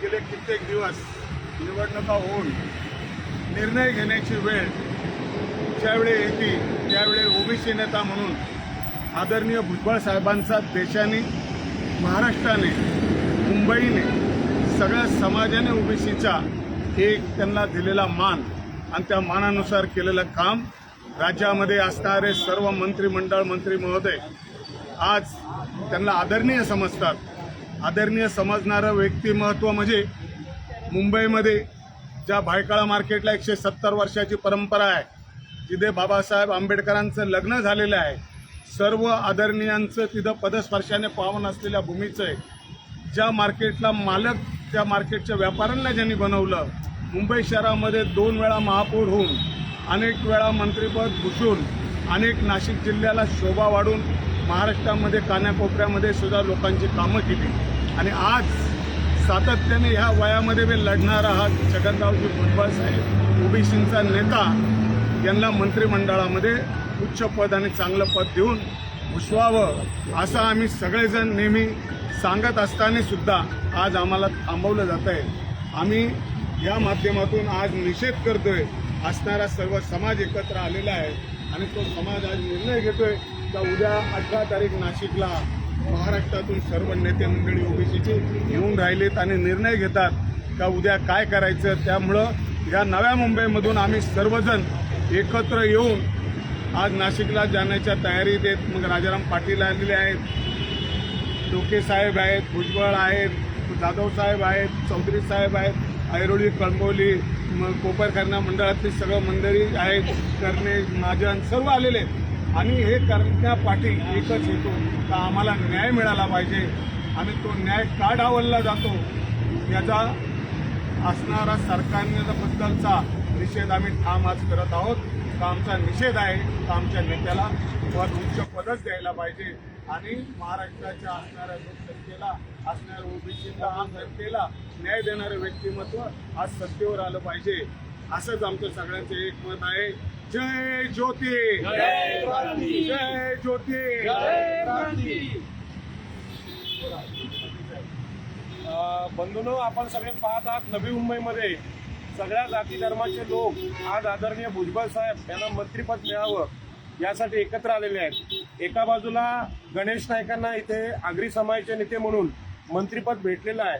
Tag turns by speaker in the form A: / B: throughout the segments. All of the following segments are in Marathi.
A: गेले कित्येक दिवस निवडणुका होऊन निर्णय घेण्याची वेळ ज्यावेळी येते त्यावेळी ओबीसी नेता म्हणून आदरणीय भुजबळ साहेबांचा देशाने महाराष्ट्राने मुंबईने सगळ्या समाजाने ओबीसीचा एक त्यांना दिलेला मान आणि त्या मानानुसार केलेलं काम राज्यामध्ये असणारे सर्व मंत्रिमंडळ मंत्री महोदय आज त्यांना आदरणीय समजतात. आदरणीय समजणारं व्यक्तिमत्व म्हणजे मुंबईमध्ये ज्या भायकाळा मार्केटला एकशे सत्तर वर्षाची परंपरा आहे जिथे बाबासाहेब आंबेडकरांचं लग्न झालेलं आहे सर्व आदरणीयांचं तिथं पदस्पर्शाने पावन असलेल्या भूमीचं आहे. ज्या मार्केटला मालक त्या मार्केटच्या व्यापाऱ्यांना ज्यांनी बनवलं मुंबई शहरामध्ये दोन वेळा महापौर होऊन अनेक वेळा मंत्रिपद घुसून अनेक नाशिक जिल्ह्याला शोभा वाढून महाराष्ट्रामध्ये कानाकोपऱ्यामध्ये सुद्धा लोकांची कामं केली. आणि आज सातत्याने ह्या वयामध्ये मी लढणारा हा छगनरावजी भुजबळ साहेब ओबीसींचा नेता यांना मंत्रिमंडळामध्ये उच्च पद आणि चांगलं पद देऊन घुसवावं असं आम्ही सगळेजण नेहमी सांगत असताना सुद्धा आज आम्हाला थांबवलं जात आहे. आम्ही या माध्यमातून आज निषेध करतोय असणारा सर्व समाज एकत्र आलेला आहे आणि तो समाज आज निर्णय घेतोय. का उद्या अठरा तारीख नाशिकला महाराष्ट्रातून सर्व नेते मंडळी ओबीसीची येऊन राहिलेत आणि निर्णय घेतात का उद्या काय करायचं? त्यामुळं या नव्या मुंबईमधून आम्ही सर्वजण एकत्र येऊन आज नाशिकला जाण्याच्या तयारीत आहेत. मग राजाराम पाटील आलेले आहेत. डोके साहेब आहेत भुजबळ आहेत जाधव साहेब आहेत चौधरी साहेब आहेत ऐरोळी कळंबोली मग कोपरखरणा मंडळातली सगळं मंडळी आहेत करणे महाजन सर्व आलेले आहेत. आणि हे करण्यापाठी एकच येतो का आम्हाला न्याय मिळाला पाहिजे. आणि तो न्याय का डावलला जातो? याचा असणारा सरकारबद्दलचा निषेध आम्ही ठाम आज करत आहोत. का आमचा निषेध आहे का आमच्या नेत्याला वर उच्च पदच द्यायला पाहिजे. आणि महाराष्ट्राच्या असणाऱ्या लोकसंख्येला असणाऱ्या ओबीसीला जनतेला न्याय देणारं व्यक्तिमत्व आज सत्तेवर आलं पाहिजे. असंच आमचं सगळ्यांचं एक मत आहे. जय ज्योती। जय ज्योती।
B: अ, आपण सगळे पाहत आहात नवी मुंबईमध्ये. सगळ्या जाती धर्माचे लोक आज आदरणीय भुजबळ साहेब यांना मंत्रीपद मिळावं यासाठी एकत्र आलेले आहेत. एका बाजूला गणेश नायकांना इथे आगरी समाजाचे नेते म्हणून मंत्रीपद भेटलेलं आहे.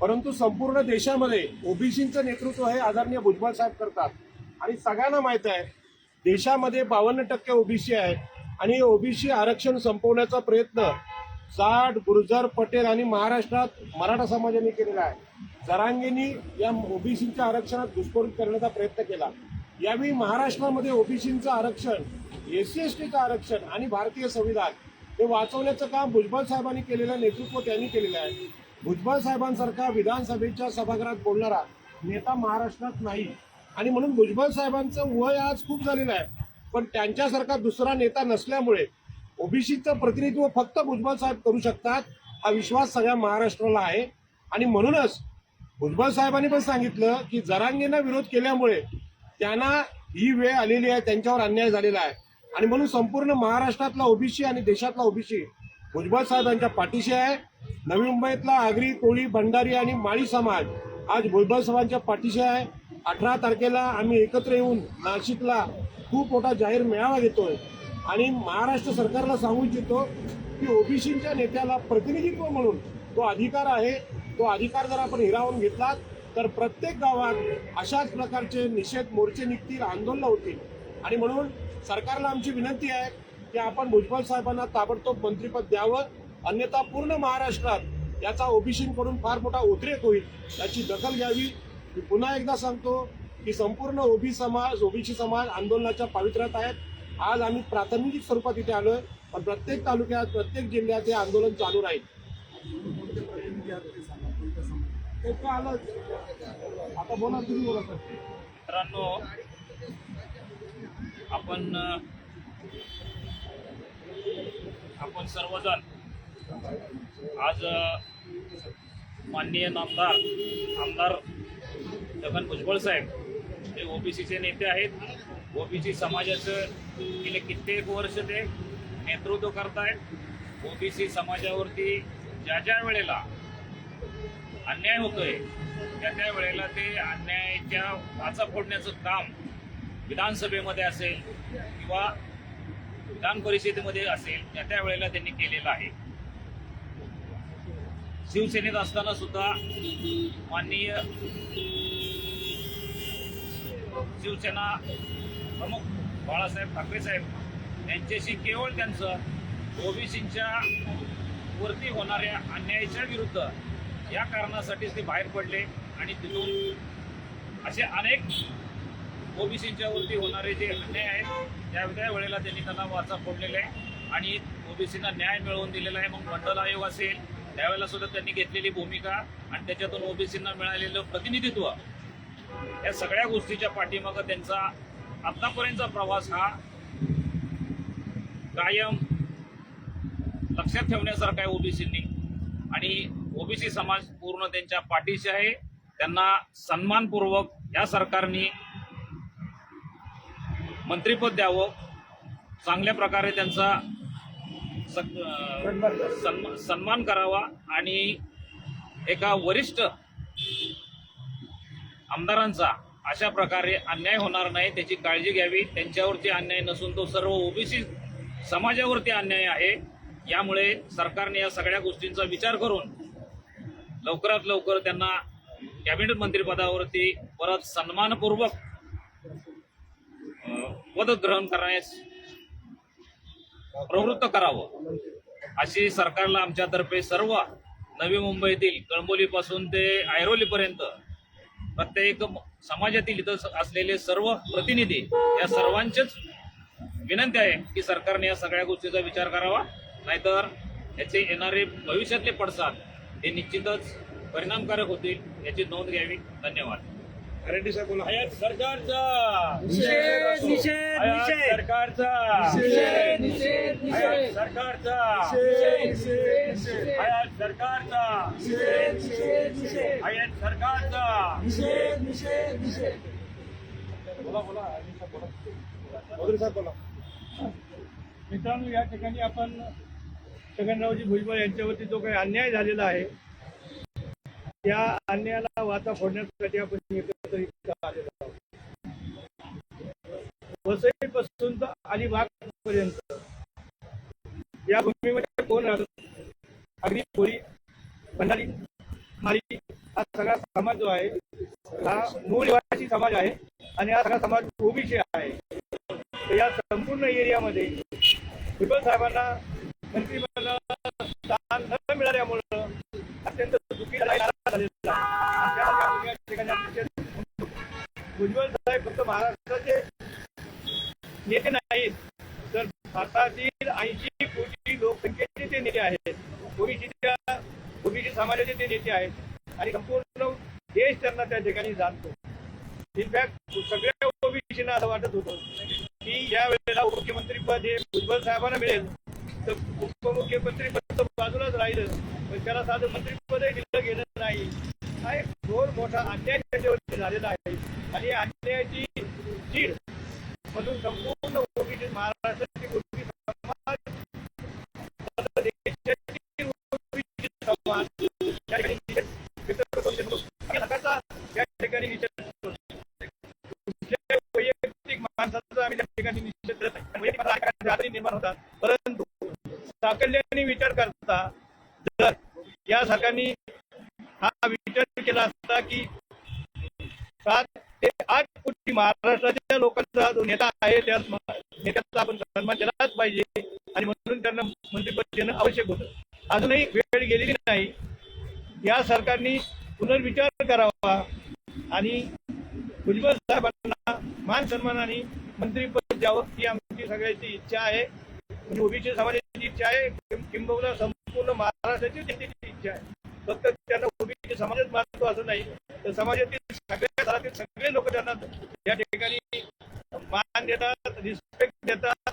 B: परंतु संपूर्ण देशामध्ये ओबीसीचं नेतृत्व हे आदरणीय भुजबळ साहेब करतात. आणि सगळ्यांना माहीत आहे देशामध्ये बावन्न टक्के ओबीसी आहे आणि ओबीसी आरक्षण संपवण्याचा प्रयत्न जाट गुर्जर पटेल आणि महाराष्ट्रात मराठा समाजाने केलेला आहे. जरांगेंनी या ओबीसीच्या आरक्षणात घुसखोरी करण्याचा प्रयत्न केला. यावेळी महाराष्ट्रामध्ये ओबीसीचं आरक्षण एससी एस टीचं आरक्षण आणि भारतीय संविधान हे वाचवण्याचं काम भुजबळ साहेबांनी केलेलं नेतृत्व त्यांनी केलेलं आहे. भुजबळ साहेबांसारखा विधानसभेच्या सभागृहात बोलणारा नेता महाराष्ट्रात नाही. आणि म्हणून भुजबळ साहेबांचं वय आज खूप झालेलं आहे. पण त्यांच्यासारखा दुसरा नेता नसल्यामुळे ओबीसीचं प्रतिनिधित्व फक्त भुजबळ साहेब करू शकतात हा विश्वास सगळ्या महाराष्ट्राला आहे. आणि म्हणूनच भुजबळ साहेबांनी पण सांगितलं की जरांगेंना विरोध केल्यामुळे त्यांना ही वेळ आलेली आहे त्यांच्यावर अन्याय झालेला आहे. आणि म्हणून संपूर्ण महाराष्ट्रातला ओबीसी आणि देशातला ओबीसी भुजबळ साहेबांच्या पाठीशी आहे. नवी मुंबईतला आगरी कोळी भंडारी आणि माळी समाज आज भुजबळ साहेबांच्या पाठीशी आहे. अठरा तारखेला आम्ही एकत्र येऊन नाशिकला खूप मोठा जाहीर मेळावा घेतोय. आणि महाराष्ट्र सरकारला सांगू इच्छितो की ओबीसीच्या नेत्याला प्रतिनिधित्व म्हणून तो अधिकार आहे तो अधिकार जर आपण हिरावून घेतला तर प्रत्येक गावात अशाच प्रकारचे निषेध मोर्चे निघतील आंदोलन होतील. आणि म्हणून सरकारला आमची विनंती आहे की आपण भुजबळ साहेबांना ताबडतोब मंत्रीपद द्यावं. अन्यथा पूर्ण महाराष्ट्रात याचा ओबीसीकडून फार मोठा उद्रेक होईल याची दखल घ्यावी. मी पुन्हा एकदा सांगतो की संपूर्ण ओबी समाज ओबीसी समाज आंदोलनाच्या पावित्र्यात आहेत. आज आम्ही प्रातिनिधिक स्वरूपात इथे आलोय पण प्रत्येक तालुक्यात प्रत्येक जिल्ह्यात हे आंदोलन चालू राहील. ते आलं. आता बोला तुम्ही बोला
C: मित्रांनो आपण आपण सर्वजण आज माननीय नामदार आमदार छगन भुजबळ साहेब हे ओबीसीचे नेते आहेत. ओबीसी समाजाचं गेले कित्येक वर्ष ते नेतृत्व करतायत. ओबीसी समाजावरती ज्या ज्या वेळेला अन्याय होतोय त्या त्या वेळेला ते अन्यायाच्या वाचा फोडण्याचं काम विधानसभेमध्ये असेल किंवा विधान परिषदेमध्ये असेल त्या त्या वेळेला त्यांनी केलेलं आहे. शिवसेनेत असताना सुद्धा माननीय शिवसेना प्रमुख बाळासाहेब ठाकरे साहेब यांच्याशी केवळ त्यांचं ओबीसींच्या वरती होणाऱ्या अन्यायाच्या विरुद्ध या कारणासाठीच ते बाहेर पडले आणि तिथून असे अनेक ओबीसींच्या वरती होणारे जे अन्याय आहेत त्या त्या वेळेला त्यांनी त्यांना वाचा फोडलेला आहे आणि ओबीसींना न्याय मिळवून दिलेला आहे. मग मंडल आयोग असेल त्यावेळेला सुद्धा त्यांनी घेतलेली भूमिका आणि त्याच्यातून ओबीसींना मिळालेलं प्रतिनिधित्व या सगळ्या गोष्टीच्या पाठीमागं त्यांचा आतापर्यंतचा प्रवास हा कायम लक्षात ठेवण्यासारखा आहे ओबीसींनी. आणि ओबीसी समाज पूर्ण त्यांच्या पाठीशी आहे. त्यांना सन्मानपूर्वक या सरकारने मंत्रिपद द्यावं. चांगल्या प्रकारे त्यांचा सन्मान करावा. आणि एका वरिष्ठ आमदारांचा अशा प्रकारे अन्याय होणार नाही त्याची काळजी घ्यावी. त्यांच्यावरती अन्याय नसून तो सर्व ओबीसी समाजावरती अन्याय आहे. यामुळे सरकारने या सगळ्या गोष्टींचा विचार करून लवकरात लवकर त्यांना कॅबिनेट मंत्रिपदावरती परत सन्मानपूर्वक पद ग्रहण करण्यास प्रवृत्त करावं. अशी सरकारला आमच्यातर्फे सर्व नवी मुंबईतील कळंबोलीपासून ते ऐरोलीपर्यंत प्रत्येक समाजातील इथं असलेले सर्व प्रतिनिधी या सर्वांचेच विनंती आहे की सरकारने या सगळ्या गोष्टीचा विचार करावा. नाहीतर याचे येणारे भविष्यातले पडसाद हे निश्चितच परिणामकारक होतील याची नोंद घ्यावी. धन्यवाद.
D: सरकारचा.
E: निषेध निषेध
D: आयात
E: निषेध.
D: सरकारचा.
E: निषेध निषेध
D: आयात
E: निषेध.
D: सरकारचा.
E: निषेध
D: आयात सरकारचा.
E: निषेध निषेध
D: आयात सरकारचा.
E: निषेध निषेध निषेध.
B: बोला बोला रेड्डी साहेब बोला चौधरी साहेब बोला
F: मित्रांनो या ठिकाणी आपण छगनरावजी भुजबळ यांच्यावरती जो काही अन्याय झालेला आहे त्या अन्यायाला वाचा फोडण्यासाठी आपण एकत्र आलेलो आहोत वसईपासून तर अलिबाग पर्यंत या भूमीमध्ये कोण राहतो? अगदी कोळी भंडारी मारी हा सगळा समाज जो आहे हा मूळ निवासी समाज आहे आणि हा सगळा समाज ओबीसी आहे. तर या संपूर्ण एरियामध्ये भुजबळ साहेबांना मंत्रिमंडळात स्थान न मिळाल्यामुळं अत्यंत दुःखी झालेला आहे. आणि त्यामुळे या ठिकाणी आपण निषेध करतो. भुजबळ साहेब फक्त महाराष्ट्राचे नेते नाहीत तर भारतातील ऐंशी कोटी लोकसंख्येचे ते नेते आहेत. ओबीसीच्या ओबीसी समाजाचे ते नेते आहेत. आणि संपूर्ण देश त्यांना त्या ठिकाणी जाणतो. इनफॅक्ट सगळ्या ओबीसीना असं वाटत होतं की या वेळेला मुख्यमंत्रीपद हे भुजबळ साहेबांना मिळेल. तर उपमुख्यमंत्री पद बाजूलाच राहिलं पण त्याला साधं मंत्रिपदही दिलं गेलं नाही. हा एक घोर मोठा अन्याय त्याच्यावरती झालेला आहे. आणि अन्यायाची चीड मधून संपूर्ण ओबीसी महाराष्ट्राची ओबीसी समाज या ठिकाणी वैयक्तिक माणसाचा आम्ही त्या ठिकाणी निषेध निर्माण होतात. कल्याणी विचार करता जर या सरकारने हा विचार केला असता की सात ते आठ कोटी महाराष्ट्राच्या लोकांचा जो नेता आहे त्या नेत्याचा आपण सन्मान केलाच पाहिजे. आणि म्हणून त्यांना मंत्रिपद देणं आवश्यक होतं. अजूनही वेळ गेलेली नाही. या सरकारने पुनर्विचार करावा आणि भुजबळ साहेबांना मान सन्मानाने मंत्रिपद द्यावं ही आमची सगळ्याची इच्छा आहे. म्हणजे ओबीसी समाजाची इच्छा आहे. किंबहुना संपूर्ण महाराष्ट्राची जनतेची इच्छा आहे. फक्त त्यांना ओबीसी समाजच मानतो असं नाही. तर समाजातील सगळ्या स्तरातील सगळे लोक त्यांना या ठिकाणी मान देतात रिस्पेक्ट देतात.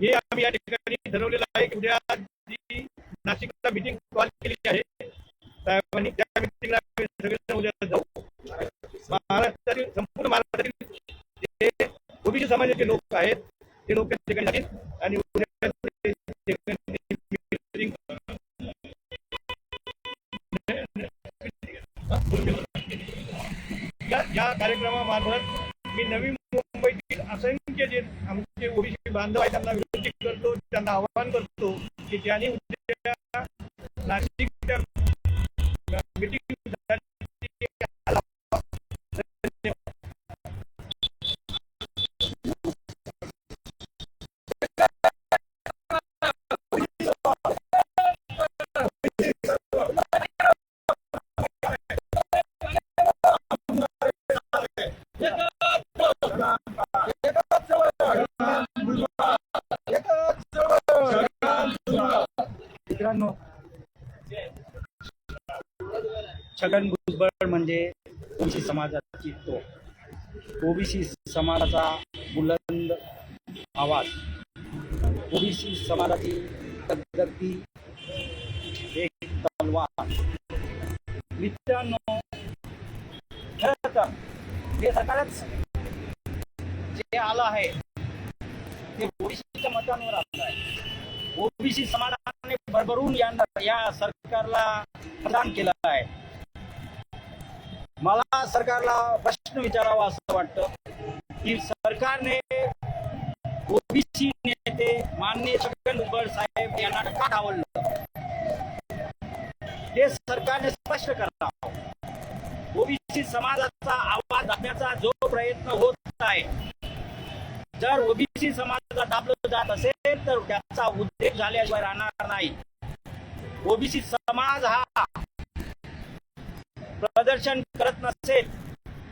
F: हे आम्ही या ठिकाणी ठरवलेलं आहे की उद्या जी नाशिकला मिटिंग कॉल केलेली आहे साहेबांनी त्या मिटिंगला सगळे सगळेजण उद्या जाऊ. महाराष्ट्रातील संपूर्ण महाराष्ट्रातील ओबीसी समाजाचे लोक आहेत ते आणि या कार्यक्रमामार्फत मी नवी मुंबईतील असंख्य जे आमचे ओबीसी बांधव आहेत त्यांना विनंती करतो त्यांना आवाहन करतो की त्यांनी
G: छगन भुजबळ म्हणजे ओबीसी समाजाची तो. ओबीसी समाजाचा बुलंद आवाज. ओबीसी समाजाची प्रगती एक तलवार. मित्रांनो खरं तर हे सरकारच जे आलं आहे ते ओबीसीच्या मतांवर आलं आहे. ओबीसी समाजाने भरभरून या या सरकारला प्रदान केलं आहे. मला सरकारला प्रश्न विचारावा असं वाटतं की सरकारने ओबीसी नेते माननीय छगन भुजबळ साहेब यांना का डावललं? हे सरकारने स्पष्ट करावं ओबीसी समाजाचा आवाज दाबण्याचा जो प्रयत्न होत आहे जर ओबीसी समाजाला दाबलं जात असेल तर त्याचा उद्देश झाल्याशिवाय राहणार नाही. ओबीसी समाज हा प्रदर्शन करत नसेल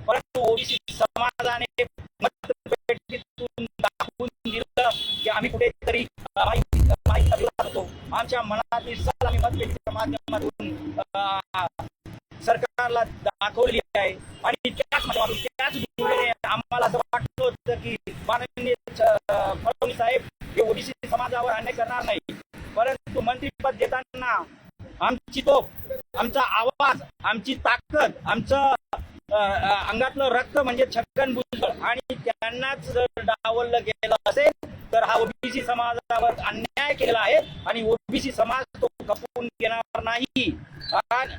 G: परंतु ओबीसी समाजाने मतपेटीतून दाखवून दिलं की आम्ही कुठेतरी माहिती आमच्या मनातील सल आम्ही मतपेटीच्या माध्यमातून सरकारला दाखवली आहे. आणि त्याच त्याच दुर्बिणीने आम्हाला असं वाटलं होतं की माननीय फडणवीस साहेब हे ओबीसी समाजावर अन्याय करणार नाही. परंतु मंत्रीपद देताना आमची तोफ आमचा आवाज आमची ताकद आमचं अंगातलं रक्त म्हणजे छक्कन भुजबळ. आणि त्यांनाच जर डावललं गेलं असेल तर हा ओबीसी समाजावर अन्याय केला आहे आणि ओबीसी समाज तो खपवून घेणार नाही. आणि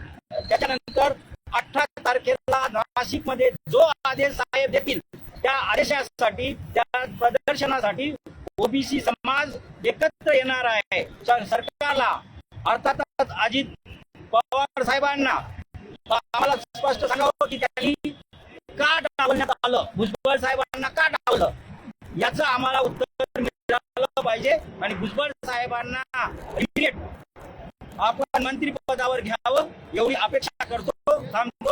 G: त्याच्यानंतर अठरा तारखेला नाशिकमध्ये जो आदेश साहेब देतील त्या आदेशासाठी त्या प्रदर्शनासाठी ओबीसी समाज एकत्र येणार आहे. सरकारला अर्थातच अजित पवार साहेबांना आम्हाला स्पष्ट सांगावं की त्यांनी का डावलण्यात आलं. भुजबळ साहेबांना का डावलं याचं आम्हाला उत्तर मिळालं पाहिजे. आणि भुजबळ साहेबांना immediate आपण मंत्रिपदावर घ्यावं एवढी अपेक्षा करतो. थांबतो.